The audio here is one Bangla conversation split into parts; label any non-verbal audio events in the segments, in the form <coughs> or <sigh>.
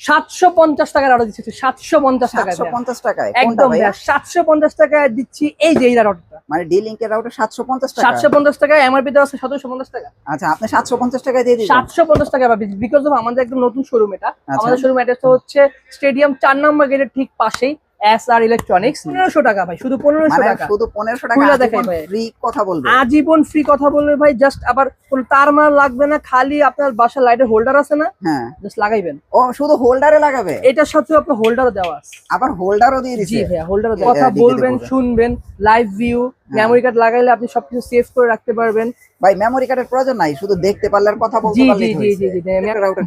সাতশো পঞ্চাশ টাকার অর্ডার দিচ্ছি সাতশো পঞ্চাশ টাকা পঞ্চাশ টাকায় একদম সাতশো পঞ্চাশ টাকায় দিচ্ছি এই যে এই মানে ডি লিঙ্কের রাউটার সাতশো পঞ্চাশ টাকা সাতশো পঞ্চাশ টাকা এমআরপি দেওয়া আছে সতেরোশো পঞ্চাশ টাকা আচ্ছা আপনি সাতশো পঞ্চাশ টাকায় দিয়ে দিবেন। সাতশো পঞ্চাশ টাকা বিকজ অফ আমাদের একদম নতুন শোরুম এটা। আচ্ছা। আমাদের শোরুম অ্যাড্রেসটা হচ্ছে স্টেডিয়াম চার নম্বর গেটের ঠিক পাশেই। এস আর ইলেকট্রনিক্স পনেরোশো টাকা ভাই শুধু পনেরোশো মানে টাকা। শুধু পনেরোশো টাকা ভাই। ফ্রি কথা বলবে। আজীবন ফ্রি কথা বলবে ভাই জাস্ট আবার কোন তার মার লাগবে না খালি আপনার বাসার লাইটের হোল্ডার আছে না হ্যাঁ। জাস্ট লাগাইবেন। ও শুধু হোল্ডারে লাগাবে? এটার সাথে আপনার হোল্ডারও দেওয়া আছে। আবার হোল্ডারও দিয়ে জি ভাই হোল্ডারও কথা বলবেন শুনবেন লাইভ ভিউ মেমোরি কার্ড লাগাইলে আপনি সবকিছু সেভ করে রাখতে পারবেন। ভাই মেমোরি কার্ডের প্রয়োজন নাই শুধু দেখতে পারলে আর কথা বলতে পারলে জি জি জি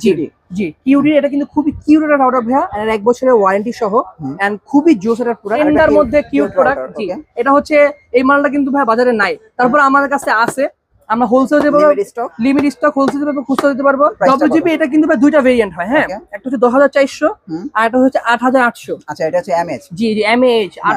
জি জি কিউডি এটা কিন্তু খুবই কিউট একটা রাউটার ভাইয়া এর এক বছরের ওয়ারেন্টি সহ এন্ড খুবই জোস এটা প্রোডাক্ট cute- মধ্যে কিউট প্রোডাক্ট জি এটা হচ্ছে এই মালটা কিন্তু ভাই বাজারে নাই। তারপর আমাদের কাছে আছে আমরা হোলসেল দেবো limit stock limit stock wholesale দিতে পারব খুচরা দিতে পারব ডব্লিউজিপি জিবি এটা কিন্তু দুইটা ভেরিয়েন্ট হয় হ্যাঁ? একটা হচ্ছে দশ হাজার চারশো হুম। আর একটা হচ্ছে আট হাজার আটশো। আচ্ছা এটা হচ্ছে এমএচ জি জি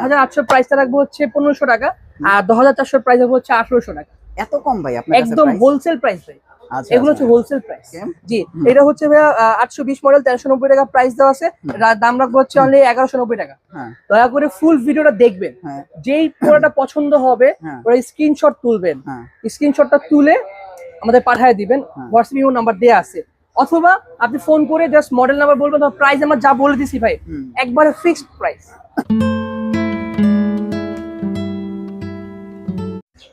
হাজার আটশো প্রাইসটা রাখব হচ্ছে পনেরোশো টাকা আর দশ হাজার চারশোর প্রাইস রাখব হচ্ছে আঠারোশো টাকা। এত কম ভাই আপনার কাছে একদম হোলসেল প্রাইস ভাই। আচ্ছা এগুলো আচ্ছা। হচ্ছে হোলসেল প্রাইস জি। এটা হচ্ছে ভাইয়া আটশো বিশ মডেল তেরোশো নব্বই টাকা প্রাইস দেওয়া আছে। দাম রাখব হচ্ছে অনলি এগারোশো নব্বই টাকা। হ্যাঁ। দয়া করে ফুল ভিডিওটা দেখবেন। হ্যাঁ। যেই পুরোটা পছন্দ হবে হ্যাঁ। ওরা স্ক্রিনশট তুলবেন। হ্যাঁ। স্ক্রিনশটটা তুলে আমাদের পাঠিয়ে দিবেন। হ্যাঁ। হোয়াটসঅ্যাপ ইমো নাম্বার দেওয়া আছে। অথবা আপনি ফোন করে জাস্ট মডেল নাম্বার বলবেন প্রাইস আমার যা বলে দিছি ভাই। একবারে ফিক্সড প্রাইস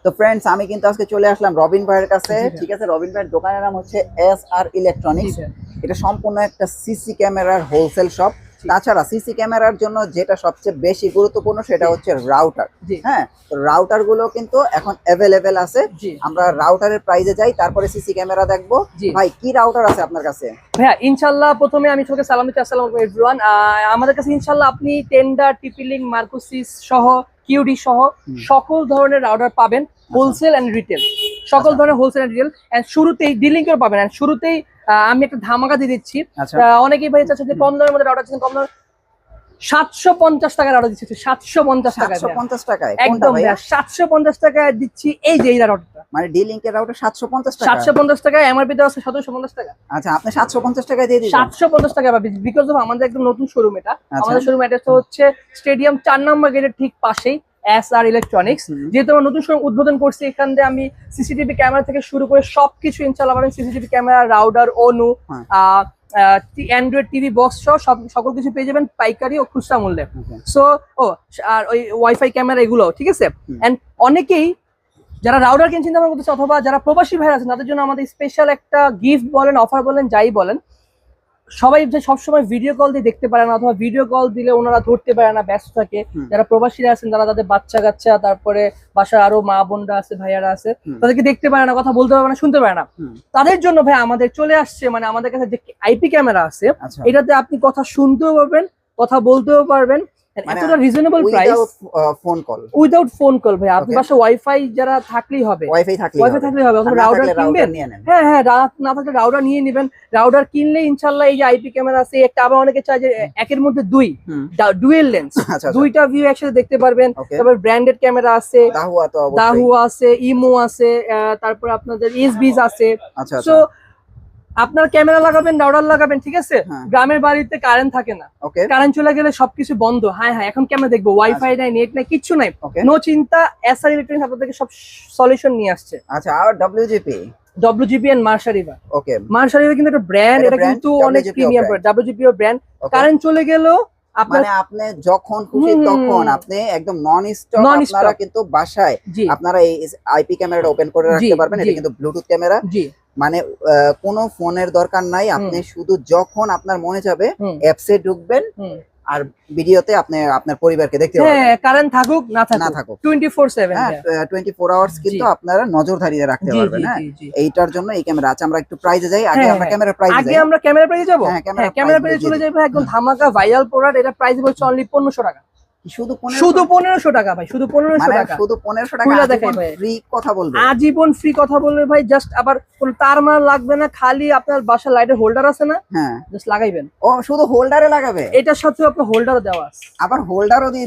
তো ফ্রেন্ডস আমি কিন্তু আজকে চলে আসলাম রবিন ভাইয়ের কাছে। ঠিক আছে রবিন ভাইয়ের দোকানের নাম হচ্ছে এস আর ইলেকট্রনিক্স এটা সম্পূর্ণ একটা সিসি ক্যামেরার হোলসেল শপ। তাছাড়া সিসি ক্যামেরার জন্য যেটা সবচেয়ে বেশি গুরুত্বপূর্ণ সেটা হচ্ছে রাউটার হ্যাঁ রাউটারগুলো কিন্তু এখন অ্যাভেলেবেল আছে। আমরা রাউটারের প্রাইজে যাই তারপরে সিসি ক্যামেরা দেখব। ভাই কি রাউটার আছে আপনার কাছে? ভাইয়া ইনশাল্লাহ প্রথমে আমি সবাইকে সালাম দিচ্ছি আসসালামু আলাইকুম এভরিওয়ান আমাদের কাছে ইনশাল্লাহ আপনি টেন্ডার টিপিলিং মার্কোসিস সহ কিউডি সহ সকল ধরনের অর্ডার পাবেন হোলসেল অ্যান্ড রিটেল সকল আচ্ছা। ধরনের হোলসেল অ্যান্ড রিটেল এন্ড শুরুতেই ডিলিং করে পাবেন। শুরুতেই আমি একটা ধামাকা দিয়ে দিচ্ছি। আচ্ছা। অনেকেই ভাই চাচ্ছে যে কম দামের মধ্যে অর্ডার দিচ্ছেন কম দামে সাতশো পঞ্চাশ টাকার অর্ডার দিচ্ছি সাতশো পঞ্চাশ টাকা পঞ্চাশ টাকায় একদম সাতশো পঞ্চাশ টাকায় দিচ্ছি এই যে এই মানে ডি লিঙ্কের রাউটার সাতশো পঞ্চাশ টাকা? সাতশো পঞ্চাশ টাকা এমআরপি দেওয়া আছে সতেরোশো পঞ্চাশ টাকা। আচ্ছা আপনি সাতশো পঞ্চাশ দিয়ে সাতশো পঞ্চাশ টাকা পাবে বিকজ অফ আমাদের একদম নতুন শোরুম এটা। আচ্ছা। আমাদের শোরুম অ্যাড্রেসটা হচ্ছে স্টেডিয়াম চার নম্বর গেটের ঠিক পাশেই এস আর ইলেকট্রনিক্স যেহেতু আমরা নতুন শোরুম উদ্বোধন করছি এখান দিয়ে আমি সিসিটিভি ক্যামেরা থেকে শুরু করে সবকিছু ইনশাল্লাহ পাবেন সিসিটিভি ক্যামেরা রাউডার অনু। অ্যান্ড্রয়েড টিভি বক্স সহ সব সকল কিছু পেয়ে যাবেন পাইকারি ও খুচরা মূল্যে। সো ও আর ওই ওয়াইফাই ক্যামেরা এগুলো ঠিক আছে? অ্যান্ড এন্ড অনেকেই যারা রাউডার কেন চিন্তা করতেছে অথবা যারা প্রবাসী ভাইরা আছেন তাদের জন্য আমাদের স্পেশাল একটা গিফট বলেন অফার বলেন যাই বলেন সবাই যে সবসময় ভিডিও কল দিয়ে দেখতে পারে না অথবা ভিডিও কল দিলে ওনারা ধরতে পারে না ব্যস্ত থাকে। যারা প্রবাসীরা আছেন তারা তাদের বাচ্চা কাচ্চা তারপরে বাসার আরও মা বোনরা আছে ভাইয়ারা আছে তাদেরকে দেখতে পারে না কথা বলতে পারে না শুনতে পারে না। তাদের জন্য ভাই আমাদের চলে আসছে মানে আমাদের কাছে যে আইপি ক্যামেরা আছে আচ্ছা। এটাতে আপনি কথা শুনতেও পারবেন কথা বলতেও পারবেন এতটা reasonable price phone call without phone call ভাই। আপনি Okay. ওয়াইফাই যারা থাকলেই হবে। ওয়াইফাই থাকলে ওয়াইফাই থাকলেই হবে। অথবা রাউটার কিনবেন। রাউটার নিয়ে নেন। হ্যাঁ হ্যাঁ রাত না থাকলে রাউটার নিয়ে নেবেন। রাউটার কিনলে এই যে আইপি ক্যামেরা আছে একটা আবার অনেকে চায় যে একের মধ্যে দুই। ডুয়েল লেন্স আচ্ছা দুইটা ভিউ একসাথে দেখতে পারবেন। তারপর ব্র্যান্ডেড ক্যামেরা আছে। দাহুয়া তো আছে ইমো আছে তারপর আপনাদের এসবিস আছে। আচ্ছা সো আচ্ছা আপনার ক্যামেরা লাগাবেন রাউটার লাগাবেন ঠিক আছে? হ্যাঁ। গ্রামের বাড়িতে কারেন্ট থাকে না। ওকে। কারেন্ট চলে গেলে সবকিছু বন্ধ। হ্যাঁ হ্যাঁ এখন ক্যামেরা দেখব? ওয়াইফাই নাই নেট নাই কিছু নাই। নো চিন্তা এসআর ইলেকট্রনিক্স আপনাদেরকে সব সলিউশন নিয়ে আসছে। আচ্ছা আর ডব্লিউজিপি ডব্লিউজিপি এন্ড মার্শারিভা ওকে। মার্শারিভা কিন্তু একটা ব্র্যান্ড এটা কিন্তু অনেক প্রিমিয়াম। ডব্লিউজিপি ব্র্যান্ড কারেন্ট চলে গেলেও আপনার মানে আপনি যখন খুশি তখন আপনি একদম নন স্টপ। আপনারা কিন্তু বাসায় আপনারা এই আইপি ক্যামেরাটা ওপেন করে রাখতে পারবেন এটা কিন্তু ব্লুটুথ ক্যামেরা জি। মানে কোনো ফোনের দরকার নাই। আপনি শুধু যখন আপনার মনে যাবে অ্যাপসে ঢুকবেন। আর ভিডিওতে আপনি আপনার পরিবারকে দেখতে হ্যাঁ কারেন্ট থাকুক না থাকুক না থাকুক। থাকুক। টোয়েন্টি ফোর সেভেন হ্যাঁ। টোয়েন্টি ফোর আওয়ার্স কিন্তু। আপনারা নজরদারিতে রাখতে পারবেন হ্যাঁ। এইটার জন্য এই ক্যামেরা আছে আমরা একটু প্রাইজে যাই। আগে হ্যাঁ, আমরা হ্যাঁ। ক্যামেরা প্রাইজে যাই আগে আমরা ক্যামেরা প্রাইজে যাব? হ্যাঁ, হ্যাঁ ক্যামেরা প্রাইজে চলে। যাবে একদম ধামাকা ভাইরাল প্রোডাক্ট এটা প্রাইস বলছে অনলি পনেরোশো টাকা। শুধু শুধু পনেরোশো টাকা ভাই শুধু পনেরোশো মানে টাকা। শুধু পনেরোশো টাকা খুলে ভাই। ফ্রি কথা বলবে। আজীবন ফ্রি কথা বলবে ভাই জাস্ট আবার কোনো তার মার লাগবে না খালি আপনার বাসার লাইটের হোল্ডার আছে না হ্যাঁ। জাস্ট লাগাইবেন। ও শুধু হোল্ডারে লাগাবে? এটার সাথে আপনার হোল্ডারও দেওয়া আছে। আবার হোল্ডারও দিয়ে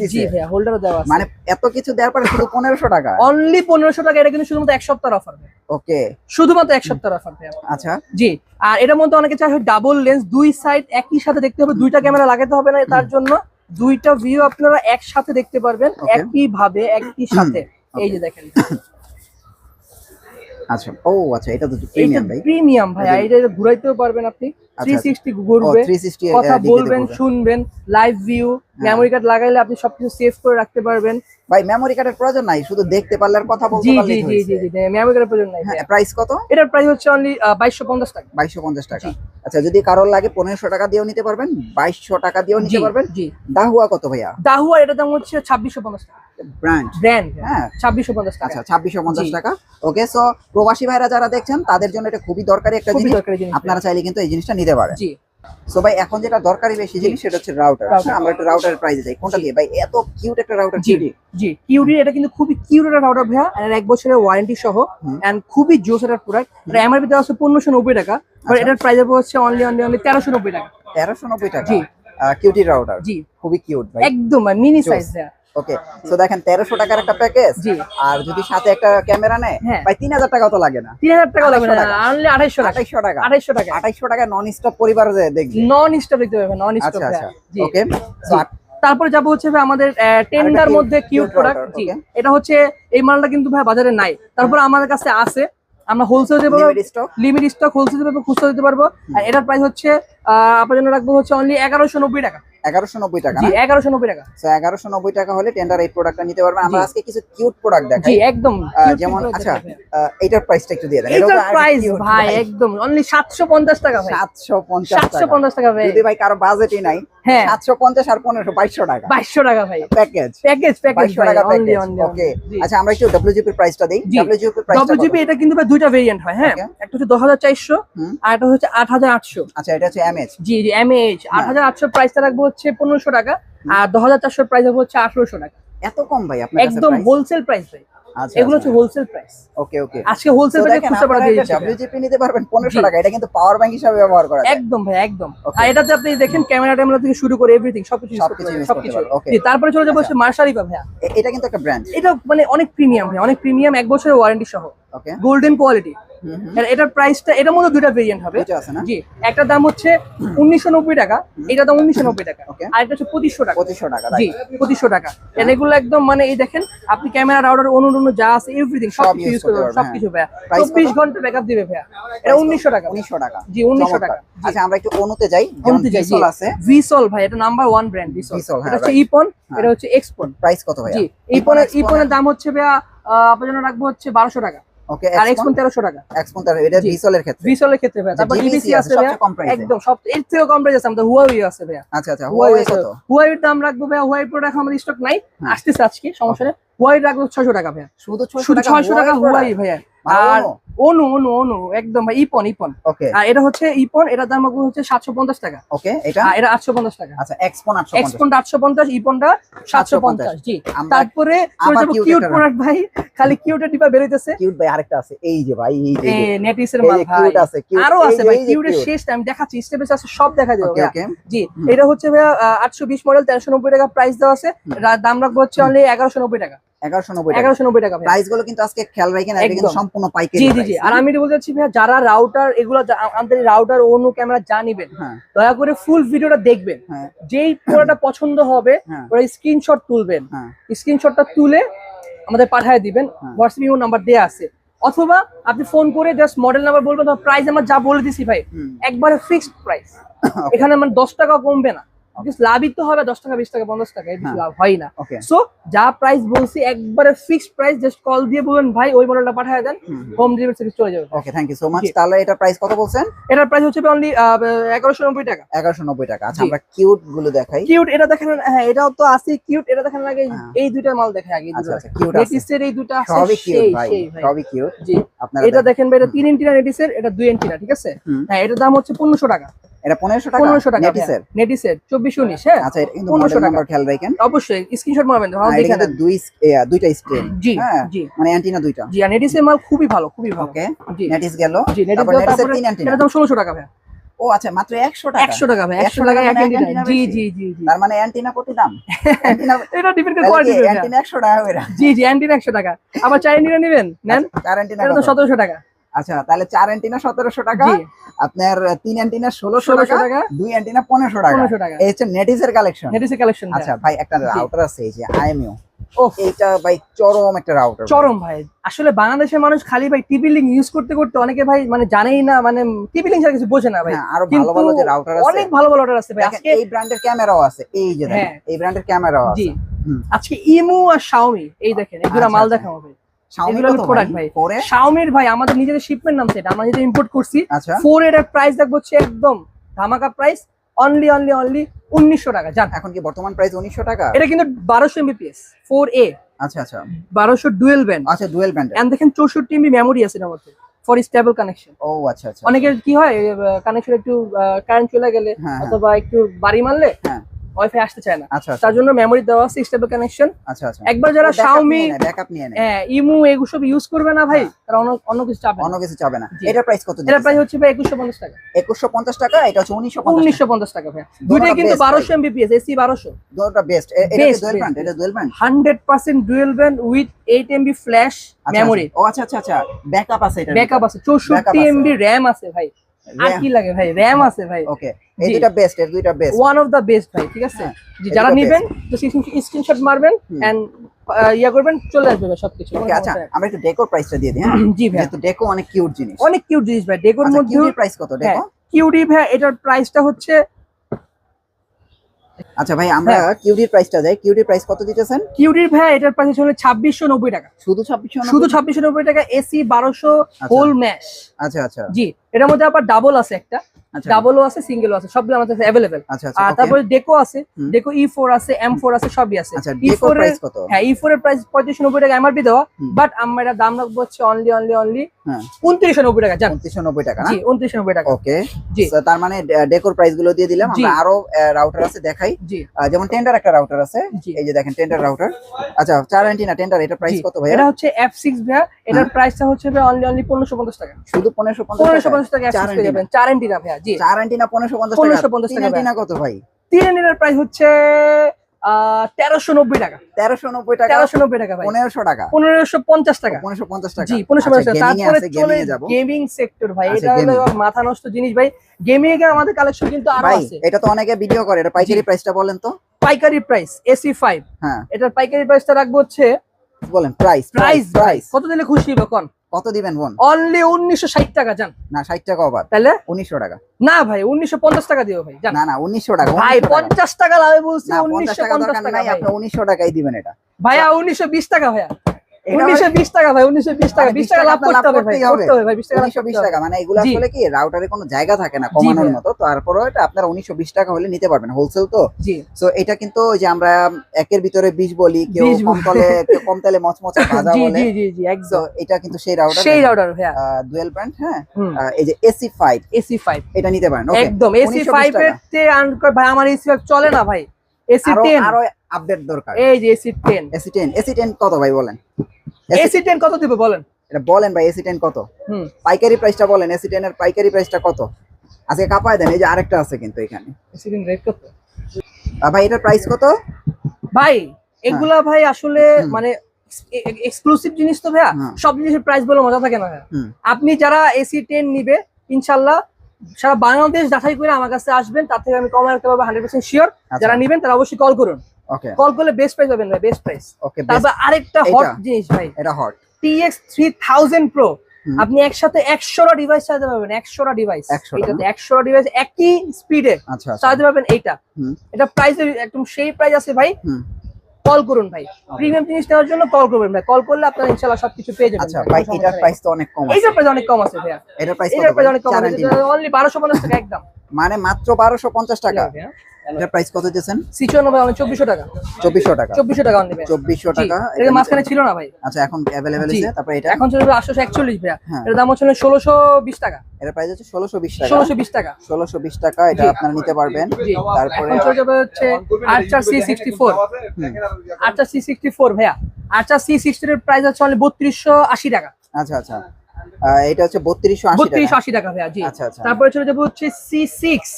হোল্ডারও দেওয়া আছে। মানে এত কিছু দেওয়ার পরে শুধু পনেরোশো টাকা? অনলি পনেরোশো টাকা এটা কিন্তু শুধুমাত্র এক সপ্তাহের অফার ওকে। শুধুমাত্র এক সপ্তাহের অফার আচ্ছা। জি আর এটার মধ্যে অনেকে চায় ডাবল লেন্স দুই সাইড একই সাথে দেখতে হবে দুইটা ক্যামেরা লাগাতে হবে না তার জন্য। দুইটা ভিউ আপনারা একসাথে দেখতে পারবেন একই ভাবে <clears throat> একই সাথে। এই যে দেখেন। <clears throat> আচ্ছা। ও আচ্ছা এটা তো প্রিমিয়াম ভাই। প্রিমিয়াম ভাই এটা- এটা ঘুরাইতেও পারবেন আপনি। আচ্ছা, থ্রি সিক্সটি ঘুরবে কথা বলবেন শুনবেন লাইভ ভিউ হ্যাঁ। মেমোরি কার্ড লাগাইলে আপনি সবকিছু সেভ করে রাখতে পারবেন। ভাই মেমোরি কার্ডের প্রয়োজন নাই শুধু দেখতে পারলে আর কথা বলতে জি জি জি জি জি মেমোরি কার্ডের প্রয়োজন নাই হ্যাঁ। প্রাইস কত? এটার প্রাইস হচ্ছে অনলি বাইশশো পঞ্চাশ টাকা। বাইশশো পঞ্চাশ টাকা। আচ্ছা যদি কারোর লাগে পনেরোশো টাকা দিয়েও নিতে পারবেন বাইশশো টাকা দিয়েও নিতে পারবেন। জি। দাহুয়া কত ভাইয়া? দাহুয়া এটার দাম হচ্ছে ছাব্বিশশো পঞ্চাশ টাকা। ব্র্যান্ড ব্র্যান্ড হ্যাঁ। ছাব্বিশশো পঞ্চাশ টাকা। আচ্ছা ছাব্বিশশো পঞ্চাশ টাকা। ওকে সো প্রবাসী ভাইরা যারা দেখছেন তাদের জন্য এটা খুবই দরকারি একটা জিনিস। আপনারা চাইলে কিন্তু এই জিনিসটা নিতে পারেন। জি। সো ভাই এখন যেটা দরকারি বেশি জিনিস সেটা হচ্ছে রাউটার আমরা একটু রাউটারের প্রাইসে যাই। কোনটা দিয়ে? ভাই এত কিউট একটা রাউটার জি জি। কিউডি এটা কিন্তু খুবই কিউট একটা রাউটার ভাইয়া এক বছরের ওয়ারেন্টি সহ এন্ড খুবই জোস একটা প্রোডাক্ট এটা এমআরপি দেওয়া হচ্ছে পনেরোশো নব্বই টাকা বাট আচ্ছা। এটার প্রাইস হচ্ছে অনলি অনলি অনলি তেরোশো নব্বই টাকা। তেরোশো নব্বই টাকা। জি। কিউটি রাউটার জি। খুবই কিউট ভাই। একদম মিনি সাইজ দেয়া ওকে সো দেখেন তেরোশো টাকার একটা প্যাকেজ জি। আর যদি সাথে একটা ক্যামেরা নেয় হ্যাঁ। ভাই তিন হাজার টাকাও তো লাগে না। তিন হাজার টাকা লাগবে না। অনলি আঠাইশশো টাকা। আঠাইশশো টাকা। আঠাইশশো টাকা। আঠাইশশো টাকা নন স্টপ পরিবার দেখবে। নন স্টপ দেখতে পাবেন নন স্টপ আচ্ছা। আচ্ছা ওকে। তারপরে যাব হচ্ছে আমাদের টেন্ডার মধ্যে কিউট প্রোডাক্ট জি। এটা হচ্ছে এই মালটা কিন্তু ভাই বাজারে নাই। তারপর আমাদের কাছে আছে। আমরা হোলসেল দেবো limit stock limit stock wholesale দেবো খুচরা দিতে পারব। আর এটার প্রাইস হচ্ছে আহ, আপনার জন্য রাখব হচ্ছে অনলি এগারোশো নব্বই টাকা। এগারোশো নব্বই টাকা এগারোশো নব্বই টাকা। এগারোশো নব্বই টাকা হলে টেন্ডার এই প্রোডাক্টটা নিতে পারবেন। আমরা আজকে কিছু কিউট প্রোডাক্ট দেখাই। একদম যেমন আচ্ছা দেখাবে। প্রাইসটা একটু দিয়ে দেন। এটার প্রাইস ভাই একদম অনলি সাতশো পঞ্চাশ টাকা সাতশো পঞ্চাশ সাতশো টাকা পঞ্চাশ টাকা যদি ভাই কারও বাজেটই নাই হ্যাঁ। সাতশো পঞ্চাশ আর পনেরোশো বাইশশো টাকা। বাইশশো টাকা ভাই। প্যাকেজ প্যাকেজ প্যাকেজ টাকা প্যাকেজ ওকে আচ্ছা আমরা একটু ডব্লিউজিপি প্রাইসটা দিই। ডব্লিউজিপি প্রাইসটা ডব্লিউজিপি এটা কিন্তু ভাই দুইটা ভেরিয়েন্ট হয় হ্যাঁ? একটা হচ্ছে দশ হাজার চারশো। আর একটা হচ্ছে আট হাজার আটশো। আচ্ছা এটা হচ্ছে এমএচ জি জি এমএইচ আট হাজার আটশো প্রাইসটা রাখব হচ্ছে পনেরোশো টাকা আর দশ হাজার চারশো প্রাইস রাখব হচ্ছে আঠারোশো টাকা। এত কম ভাই আপনার একদম হোলসেল প্রাইস ভাই। আচ্ছা এগুলো হচ্ছে হোলসেল প্রাইস ওকে ওকে। আজকে হোলসেল তো প্রাইসে দেখেন খুচরা আপনারা দিয়ে এটা দিচ্ছি ভাই। WGP নিতে পারবেন 1500 টাকা এটা কিন্তু পাওয়ার ব্যাংক হিসেবে ব্যবহার করা যায়। একদম ভাই একদম। আর এটাতে আপনি দেখেন ক্যামেরা ট্যামেরা থেকে শুরু করে এভরিথিং সবকিছু সবকিছু তারপরে চলে যাব আচ্ছা। হচ্ছে মার্শারিপা ভাইয়া। এটা কিন্তু একটা ব্র্যান্ড এটা মানে অনেক প্রিমিয়াম ভাই অনেক প্রিমিয়াম এক বছরের ওয়ারেন্টি সহ। গোল্ডেন কোয়ালিটি এটার প্রাইসটা এটার মধ্যে দুইটা ভেরিয়েন্ট হবে। এটা জি একটা দাম হচ্ছে উনিশশো নব্বই টাকা এটা দাম উনিশশো নব্বই টাকা। আর একটা হচ্ছে পঁচিশশো টাকা। 2500 টাকা জি পঁচিশশো টাকা। এগুলো একদম মানে এই দেখেন আপনি ক্যামেরা রাউটার অনু অনু যা আছে এভরিথিং সব সব use ইউজ করতে পারবেন, সবকিছু ভাইয়া। চব্বিশ ঘণ্টা ব্যাকআপ দিবে ভাইয়া। এটা উনিশশো টাকা। 1900 টাকা। জি, 1900 চমৎকার। টাকা। আচ্ছা আমরা একটু অনুতে যাই। কমতে যাই। ভিসল আছে। ভিসল ভাই এটা নাম্বার ওয়ান ব্র্যান্ড ভিসল হ্যাঁ, এটা হচ্ছে ইপন হ্যাঁ। এটা হচ্ছে এক্সপন প্রাইস কত ভাইয়া? জি ইপনের ইপনের দাম হচ্ছে ভাইয়া আপনার জন্য রাখব হচ্ছে বারোশো টাকা। ওকে আর এক্সপন তেরোশো টাকা। এক্সপন এটা জি। ভিসলের ক্ষেত্রে? ভিসলের ক্ষেত্রে তারপর ইবিসি আছে। একদম সব এর থেকেও কম প্রাইস আছে আমাদের হুয়াওই আছে ভাইয়া। আচ্ছা আচ্ছা হুয়াওয়ে কত? দাম রাখব ভাইয়া হুয়াই প্রোডাক্ট আমাদের স্টক নাই। হ্যাঁ। আসতেছে আজকে সমস্যা নেই। রাখব 600 টাকা ভাইয়া। শুধু 600 টাকা ছয়শো টাকা Huawei ভাই ভাইয়া। আর Ono? অনু অনু অনু একদম ভাই ইপন ইপন। ওকে। আর এটা হচ্ছে ইপন এটার দাম হচ্ছে সাতশো পঞ্চাশ টাকা। ওকে এটা? এটা আটশো পঞ্চাশ টাকা। আচ্ছা এক্সপন 850 আটশো পঞ্চাশ ইপনটা সাতশো পঞ্চাশ জি। তারপরে আবার কিউট প্রোডাক্ট ভাই খালি কিউটের টিপা বেরোইতেছে। কিউট ভাই আরেকটা আছে এই যে ভাই এই যে নেটিসের মাল ভাই। কিউট আছে আরও আছে ভাই কিউটের শেষ টাইম দেখাচ্ছি স্টেপেস আছে সব দেখা যাবে ওকে জি এটা হচ্ছে আটশো বিশ মডেল তেরোশো নব্বই টাকা প্রাইস দেওয়া আছে। দাম রাখব হচ্ছে অনলি এগারোশো নব্বই টাকা। 1190 টাকা। এগারোশো নব্বই টাকা ভাইয়া। প্রাইসগুলো কিন্তু আজকে খেয়াল রাখেন এটা কিন্তু সম্পূর্ণ পাইকারি জি জি জি। আর আমি বলতে চাচ্ছি ভাইয়া যারা রাউটার এগুলো আমাদের রাউটার অন্য ক্যামেরা যা হ্যাঁ। দয়া করে ফুল ভিডিওটা দেখবেন। হ্যাঁ। যেই পছন্দ হবে হ্যাঁ। ওরা স্ক্রিনশট তুলবেন। স্ক্রিনশটটা তুলে আমাদের পাঠিয়ে দিবেন। হোয়াটসঅ্যাপ ইমো নাম্বার দেওয়া আছে। অথবা আপনি ফোন করে জাস্ট মডেল নাম্বার বলবেন প্রাইস আমরা যা বলে দিছি ভাই একবারে ফিক্সড প্রাইস <coughs> এখানে মানে দশ টাকা কমবে না। লাভই তো হবে দশ টাকা বিশ টাকা পঞ্চাশ টাকা হ্যাঁ। লাভ হয় না। সো যা প্রাইস বলছি একবারে ফিক্সড প্রাইস জাস্ট কল দিয়ে বলবেন ভাই ওই মডেলটা পাঠিয়ে দেন হোম ডেলিভারি সার্ভিস চলে যাবে। Okay thank you so much তাহলে এটা প্রাইস কত বলছেন? এটার প্রাইস হচ্ছে অনলি টাকা। এগারোশো নব্বই টাকা। আচ্ছা আমরা কিউটগুলো দেখাই। কিউট এটা দেখেন হ্যাঁ এটাও তো আছে কিউট এটা দেখেন লাগে হ্যাঁ। এই দুইটা মাল দেখে আগে আচ্ছা আচ্ছা কিউট আছে। নেটিসের এই দুটো আছে সবই কিউট ভাই সবই কিউট জি। আপনারা এটা দেখেন। ভাই এটা তিন ইঞ্চিনা নেটিসের এটা ঠিক আছে? হ্যাঁ এটার দাম হচ্ছে পনেরোশো টাকা। এটা টাকা? পনেরোশো টাকা নেটিসের নেটিসের হ্যাঁ? আচ্ছা এটা কিন্তু 1500 টাকা। খেয়াল রাখেন। অবশ্যই স্ক্রিনশট মারবেন। দুই দুইটা স্টেন জি হ্যাঁ? জি। মানে অ্যান্টিনা দুইটা। জি নেটিসের মাল খুবই ভালো খুবই ভালো। ওকে নেটিস গেল। জি নেটিস তারপর তারপরে এটা দাম ষোলোশো টাকা ভাই ও আচ্ছা মাত্র একশো টাকা? একশো টাকা ভাই একশো 100 টাকা টাকা এক মানে অ্যান্টিনা জি জি জি জি। তার মানে অ্যান্টিনা প্রতি দাম? <laughs> এটা ডিপেন্ড করে কোয়ালিটি অ্যান্টিনা একশো টাকা জি জি অ্যান্টিনা একশো টাকা। আবার অ্যান্টিনা নেবেন নেন। চার অ্যান্টিনা এটা তো কত? সতেরোশো টাকা। আচ্ছা তাহলে চার অ্যান্টিনা সতেরোশো টাকা আপনার তিন অ্যান্টিনা ষোলোশো টাকা দুই অ্যান্টিনা পনেরোশো টাকা। এই হচ্ছে নেটিসের কালেকশন নেটিসের কালেকশন আচ্ছা ভাই একটা রাউটার আছে এই যে আইএমইউ এইটা ভাই চরম একটা রাউটার চরম ভাই। আসলে বাংলাদেশের মানুষ খালি ভাই টিভি ইউজ করতে করতে অনেকে ভাই মানে জানেই না মানে টিভি ছাড়া কিছু বোঝে না ভাই। আরও ভালো ভালো যে রাউটার আছে। অনেক ভালো ভালো আছে ভাই। আজকে এই ব্র্যান্ডের ক্যামেরাও আছে। এই যে হ্যাঁ। এই ব্র্যান্ডের ক্যামেরাও আছে। আজকে ইমু আর শাওমি এই দেখেন এই দুটো আচ্ছা, মাল আচ্ছা। দেখাবো ভাই। শাওমির ভাই? আমাদের নিজেদের শিপমেন্ট নাম সেটা আমরা ইম্পোর্ট করছি। আচ্ছা। ফোর এর প্রাইস দেখব হচ্ছে একদম ধামাকা প্রাইস অনলি অনলি অনলি উনিশশো টাকা জান। এখন কি বর্তমান প্রাইস উনিশশো টাকা? এটা কিন্তু বারোশো এমবিপিএস ফোর এ আচ্ছা আচ্ছা। বারোশো ডুয়েল ব্যান্ড আচ্ছা ডুয়েল এন্ড দেখেন চৌষট্টি এমবি মেমোরি আছে মধ্যে ফর স্টেবল কানেকশন ও আচ্ছা আচ্ছা। অনেকের কি হয় কানেকশন একটু কারেন্ট চলে গেলে হ্যাঁ, হ্যাঁ। অথবা একটু বাড়ি মারলে হ্যাঁ। ওয়াইফাই আসতে চায় না। আচ্ছা আচ্ছা। তার জন্য মেমোরি দেওয়া আছে স্টেবল কানেকশন আচ্ছা আচ্ছা। একবার যারা শাওমি ব্যাকআপ নিয়ে নেয় হ্যাঁ ইমু এগুলো সব ইউজ করবে না ভাই হ্যাঁ। তারা অন্য অন্য কিছু চাবে অন্য কিছু চাবে না। জি। এটার প্রাইস কত এটা প্রাইস হচ্ছে ভাই একুশশো পঞ্চাশ টাকা। একুশশো পঞ্চাশ টাকা এটা হচ্ছে উনিশশো পঞ্চাশ উনিশশো পঞ্চাশ টাকা ভাই। দুইটাই কিন্তু best, বারোশো এমবিপিএস এসি বারোশো। দুটোটা বেস্ট এটা ডুয়েল ব্র্যান্ড এটা dual hundred percent dual band with eight MB flash memory ও আচ্ছা আচ্ছা আচ্ছা। ব্যাকআপ আছে এটা ব্যাকআপ আছে। চৌষট্টি Backup আছে। এমবি র্যাম আছে ভাই। আর কি লাগে ভাই? র্যাম আছে ভাই। ওকে এই দুটো বেস্ট এর দুইটা best one of the best ভাই ঠিক আছে? হ্যাঁ, জি যারা নেবেন তো স্ক্রিনশট মারবেন। এন্ড ইয়া করবেন চলে আসবে সবকিছু। ওকে আচ্ছা আমরা একটু ডেকোর প্রাইসটা দিয়ে দিই হ্যাঁ? <clears throat> জি ভাই। তো ডেকো অনেক কিউট জিনিস। অনেক কিউট জিনিস ভাই ডেকোর মধ্যে কিউটির প্রাইস কত হ্যাঁ ডেকো কিউটি ভাই এটার প্রাইসটা হচ্ছে আচ্ছা ভাই আমরা হ্যাঁ। কিউটির প্রাইসটা যাই। কিউটির প্রাইস কত দিতেছেন? কিউডির ভাই এটার প্রাইস ছাব্বিশশো নব্বই টাকা। শুধু ছাব্বিশশো শুধু ছাব্বিশশো নব্বই টাকা এসি বারোশো হোল ম্যাশ আচ্ছা আচ্ছা। জি এটার মধ্যে আবার ডাবল আছে একটা। আচ্ছা। ডাবলও আছে সিঙ্গেলও আছে সবগুলো আমাদের কাছে অ্যাভেলেবেল আচ্ছা আচ্ছা আর। তারপরে ডেকো আছে। ডেকো ই ফোর আছে এম ফোর আছে সবই আছে। আচ্ছা ই ডেকোর ফোর প্রাইস কত? হ্যাঁ ই ফোর এর প্রাইস পঁয়ত্রিশ নব্বই টাকা এমআরপি দেওয়া। বাট আমরা দাম রাখব হচ্ছে অনলি অনলি অনলি হ্যাঁ উনত্রিশশো নব্বই টাকা জান? উনত্রিশশো নব্বই টাকা জি উনত্রিশশো নব্বই টাকা। ওকে। জি। তার মানে ডেকোর প্রাইসগুলো দিয়ে দিলাম। আমরা আরও রাউটার আছে দেখাই। জি। যেমন টেন্ডার একটা রাউটার আছে। এই যে দেখেন টেন্ডার রাউটার আচ্ছা চার অ্যান্টিনা টেন্ডার এটা প্রাইস কত ভাইয়া? এটা হচ্ছে এফ সিক্স ভাইয়া। এটার প্রাইসটা হচ্ছে ভাই অনলি অনলি পনেরোশো পঞ্চাশ টাকা। শুধু পনেরোশো পনেরোশো পঞ্চাশ পঞ্চাশ টাকা চার F6 পেয়ে যাবেন। চার এন্টিনা ভাইয়া জি। চার অ্যান্টিনা পনেরোশো পঞ্চাশ 1550 টাকা তিন টাকা অ্যান্টিনা কত ভাই? তিন এন্টিনার প্রাইস হচ্ছে তেরোশো নব্বই টাকা। তেরোশো নব্বই টাকা তেরোশো নব্বই টাকা পনেরোশো টাকা। পনেরোশো পঞ্চাশ টাকা। পনেরোশো পঞ্চাশ টাকা। জি পনেরোশো আচ্ছা, পঞ্চাশ তারপরে চলে। গেমিং সেক্টর ভাই। আচ্ছা, এটা হলো মাথা নষ্ট জিনিস ভাই। গেমিং আমাদের কালেকশন কিন্তু আরও আছে। এটা তো অনেকে ভিডিও করে। এটা পাইকারি। প্রাইসটা বলেন তো। পাইকারি প্রাইস এসি ফাইভ হ্যাঁ। এটার পাইকারি প্রাইসটা রাখব হচ্ছে বলেন প্রাইস প্রাইস প্রাইস কত দিলে খুশি হবে কোন? কত দিবেন বোন? অনলি উনিশশো ষাট টাকা যান না ষাট টাকা অবাদ তাহলে? উনিশশো টাকা। না ভাই উনিশশো পঞ্চাশ টাকা দিও ভাই না না উনিশশো টাকা ভাই 1900 টাকা। পঞ্চাশ টাকা লাভে বলছি উনিশশো টাকা নাই আপনি উনিশশো টাকাই দিবেন এটা। ভাইয়া উনিশশো বিশ টাকা ভাইয়া। উনিশশো বিশ টাকা ভাই উনিশশো বিশ টাকা মানে বিশ টাকা লাভ করতে হবে ভাই করতে হবে ভাই বিশ টাকা উনিশশো বিশ টাকা মানে এগুলো আসলে কি রাউটারে কোনো জায়গা থাকে না কমানোর মতো এটা আপনারা উনিশশো বিশ টাকা হলে নিতে পারবেন হোলসেল তো। সো এটা কিন্তু ওই যে আমরা একের ভিতরে বিশ বলি কেউ কম। তলে কম তেলে মচমচে <laughs> ভাজা বলে। এটা কিন্তু সেই রাউটার সেই রাউটার ভাইয়া ডুয়েল ব্র্যান্ড হ্যাঁ? এই যে এসি ফাইভ এসি ফাইভ এটা নিতে পারেন একদম এসি ফাইভ এর ভাই আমার এসি ফাইভ চলে না ভাই। এসি আরও টেন আরও আপডেট দরকার। এই যে AC ten AC ten AC ten কত ভাই বলেন? এসি টেন কত দিবে বলেন? এটা বলেন ভাই এসি টেন কত? হুম। পাইকারি প্রাইসটা বলেন এসি টেন এর পাইকারি প্রাইসটা কত? আজকে কাপায় দেন এই যে আরেকটা আছে কিন্তু এখানে। এসি টেন রেট কত? ভাই এটার প্রাইস কত? ভাই এগুলা ভাই আসলে হ্যাঁ। মানে এক্সক্লুসিভ জিনিস তো ভাইয়া হ্যাঁ। সব জিনিসের প্রাইস বলে মজা থাকে না আপনি যারা এসি টেন নিবে ইনশাল্লাহ সারা বাংলাদেশ যাচাই করে আমার কাছে আসবেন তার থেকে আমি কমে রাখতে পারব হান্ড্রেড পার্সেন্ট শিওর। যারা নিবেন তারা অবশ্যই কল করুন। কল করলে বেস্ট প্রাইস পাবেন ভাই বেস্ট প্রাইস ওকে তারপর আরেকটা হট জিনিস ভাই। এটা hot TX three thousand pro আপনি একসাথে একশোটা ডিভাইস চালাতে পারবেন একশোটা ডিভাইস 100টা না? এটাতে একশোটা ডিভাইস একই স্পিডে আচ্ছা আচ্ছা। চালাতে পারবেন এইটা। এটা প্রাইস একদম সেই প্রাইস আছে ভাই। কল করুন ভাই। প্রিমিয়াম জিনিস নেওয়ার জন্য কল করবেন ভাই। কল করলে আপনারা ইনশাআল্লাহ সবকিছু পেয়ে যাবেন। আচ্ছা ভাই এটার প্রাইস তো অনেক কম আছে। এটার প্রাইস অনেক কম আছে ভাইয়া। এটার প্রাইস অনেক কম আছে। অনলি বারোশো পঞ্চাশ টাকা একদম। মানে মাত্র বারোশো পঞ্চাশ টাকা। এটা প্রাইস কত দিয়েছেন সিচুয়ানো ভাই অনেক চব্বিশশো টাকা। চব্বিশশো টাকা। চব্বিশশো টাকা নেবে চব্বিশশো টাকা। এটা মাঝখানে ছিল না ভাই। আচ্ছা এখন জি। আছে তারপরে এটা? এখন চলে আটশো একচল্লিশ ভাইয়া। হ্যাঁ। এর দাম হচ্ছে ষোলোশো বিশ টাকা। এটা প্রাইস হচ্ছে ষোলোশো বিশ টাকা। ষোলোশো বিশ টাকা। ষোলোশো বিশ টাকা এটা আপনারা নিতে পারবেন। তারপরে চলে যাবে হচ্ছে Archer C sixty four. Archer C sixty four ভাইয়া। আর্চার সি সিক্সটির প্রাইস হচ্ছে অনলি বত্রিশশো আশি টাকা। আচ্ছা আচ্ছা। এটা হচ্ছে বত্রিশশো আশি বত্রিশশো টাকা ভাইয়া জি। আচ্ছা আচ্ছা। তারপরে চলে যাব হচ্ছে সি সিক্স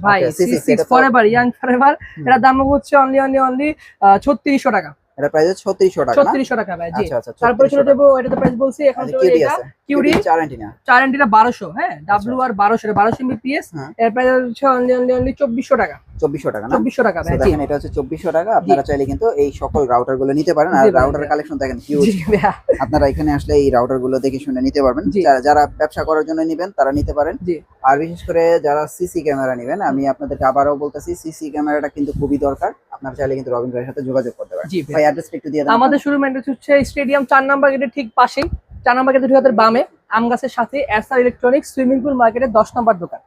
ভাই C6 সিক্স এটা তো- ফরএভার ইয়াং ফরএভার এটা দাম হচ্ছে অনলি অনলি অনলি ছত্রিশশো টাকা। এটা প্রাইস হচ্ছে ছত্রিশশো টাকা না? ছত্রিশশো টাকা ভাই জি। আচ্ছা আচ্ছা তারপরে 3600 চলে যাব এটাতে প্রাইস বলছি এখন চলে এটা আছে চার অ্যান্টিনা। চার এনটিটা বারোশো হ্যাঁ? ডাব্লু আর বারোশো বারোশো এমবিপিএস। এর প্রাইস হচ্ছে অনলি অনলি অনলি চব্বিশশো টাকা। চব্বিশশো টাকা চব্বিশশো টাকা So ভাই জি। দেখেন এটা হচ্ছে চব্বিশশো টাকা। আপনারা চাইলে কিন্তু এই সকল রাউটারগুলো নিতে পারেন। আর রাউটার কালেকশন দেখেন হিউজ আপনারা এখানে আসলে এই রাউটারগুলো দেখে শুনে নিতে পারবেন। যারা- ব্যবসা করার জন্য নেবেন তারা নিতে পারেন। আর বিশেষ করে যারা সিসি ক্যামেরা নেবেন আমি আপনাদেরকে আবারও বলতেছি সিসি ক্যামেরাটা কিন্তু খুবই দরকার। আপনারা চাইলে কিন্তু রবিন ভাইয়ের সাথে যোগাযোগ করতে পারেন। ভাই। ভাই অ্যাড্রেসটা একটু দিয়ে দেন। আমাদের শুরু হচ্ছে স্টেডিয়াম চার নাম্বার গেটের ঠিক পাশেই। চার নাম্বার গেটের ঠিক হাতের বামে। আম গাছের সাথে এসআর ইলেকট্রনিক্স সুইমিং পুল মার্কেটের দশ নম্বর দোকান।